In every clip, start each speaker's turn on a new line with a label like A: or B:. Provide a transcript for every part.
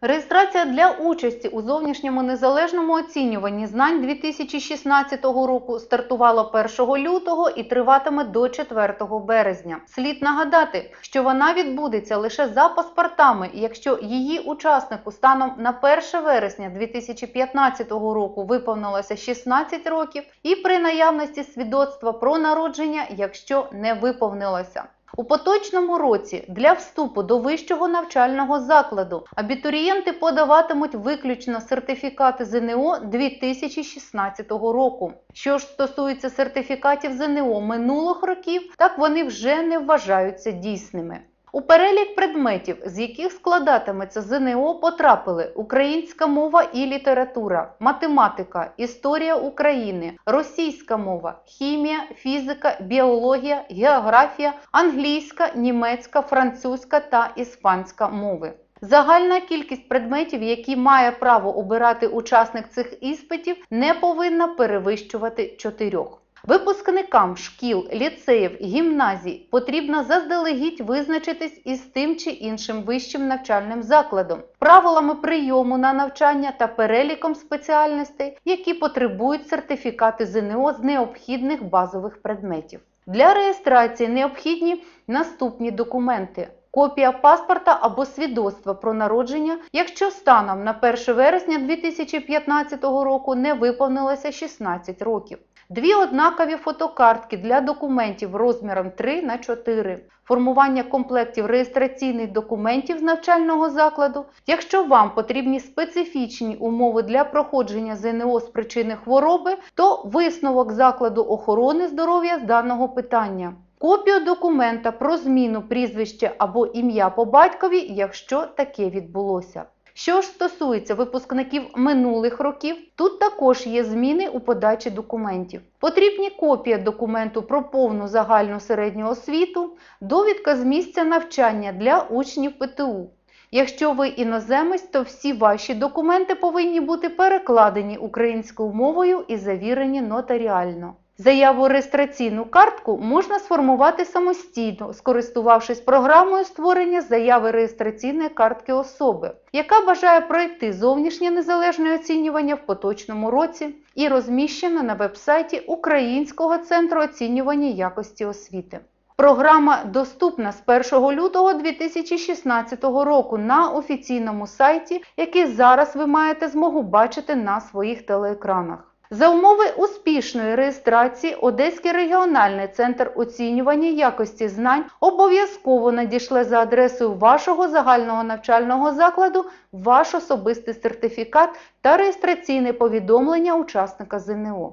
A: Реєстрація для участі у зовнішньому незалежному оцінюванні знань 2016 року стартувала 1 лютого і триватиме до 4 березня. Слід нагадати, що вона відбудеться лише за паспортами, якщо її учаснику станом на 1 вересня 2015 року виповнилося 16 років, і при наявності свідоцтва про народження, якщо не виповнилося. У поточному році для вступу до вищого навчального закладу абітурієнти подаватимуть виключно сертифікати ЗНО 2016 року. Що ж стосується сертифікатів ЗНО минулих років, так вони вже не вважаються дійсними. У перелік предметів, з яких складатиметься ЗНО, потрапили українська мова і література, математика, історія України, російська мова, хімія, фізика, біологія, географія, англійська, німецька, французька та іспанська мови. Загальна кількість предметів, які має право обирати учасник цих іспитів, не повинна перевищувати чотирьох. Випускникам шкіл, ліцеїв, гімназій потрібно заздалегідь визначитись із тим чи іншим вищим навчальним закладом, правилами прийому на навчання та переліком спеціальностей, які потребують сертифікати ЗНО з необхідних базових предметів. Для реєстрації необхідні наступні документи. Копія паспорта або свідоцтва про народження, якщо станом на 1 вересня 2015 року не виповнилося 16 років. Дві однакові фотокартки для документів розміром 3 на 4, формування комплектів реєстраційних документів з навчального закладу. Якщо вам потрібні специфічні умови для проходження ЗНО з причини хвороби, то висновок закладу охорони здоров'я з даного питання. Копію документа про зміну прізвища або ім'я по батькові, якщо таке відбулося. Що ж стосується випускників минулих років, тут також є зміни у подачі документів. Потрібні копія документу про повну загальну середню освіту, довідка з місця навчання для учнів ПТУ. Якщо ви іноземець, то всі ваші документи повинні бути перекладені українською мовою і завірені нотаріально. Заяву реєстраційну картку можна сформувати самостійно, скористувавшись програмою створення заяви реєстраційної картки особи, яка бажає пройти зовнішнє незалежне оцінювання в поточному році і розміщена на вебсайті Українського центру оцінювання якості освіти. Програма доступна з 1 лютого 2016 року на офіційному сайті, який зараз ви маєте змогу бачити на своїх телеекранах. За умови успішної реєстрації Одеський регіональний центр оцінювання якості знань обов'язково надішле за адресою вашого загального навчального закладу ваш особистий сертифікат та реєстраційне повідомлення учасника ЗНО.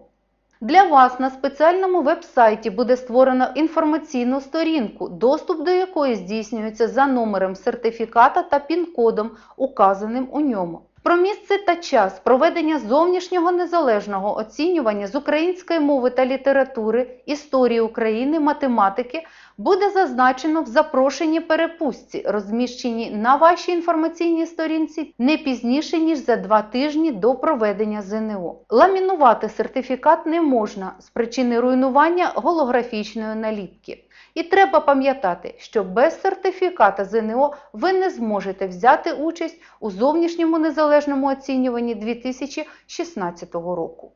A: Для вас на спеціальному веб-сайті буде створено інформаційну сторінку, доступ до якої здійснюється за номером сертифіката та пін-кодом, указаним у ньому. Про місце та час проведення зовнішнього незалежного оцінювання з української мови та літератури, історії України, математики буде зазначено в запрошенні перепустці, розміщеній на вашій інформаційній сторінці не пізніше ніж за два тижні до проведення ЗНО. Ламінувати сертифікат не можна з причини руйнування голографічної наліпки. І треба пам'ятати, що без сертифіката ЗНО ви не зможете взяти участь у зовнішньому незалежному оцінюванні 2016 року.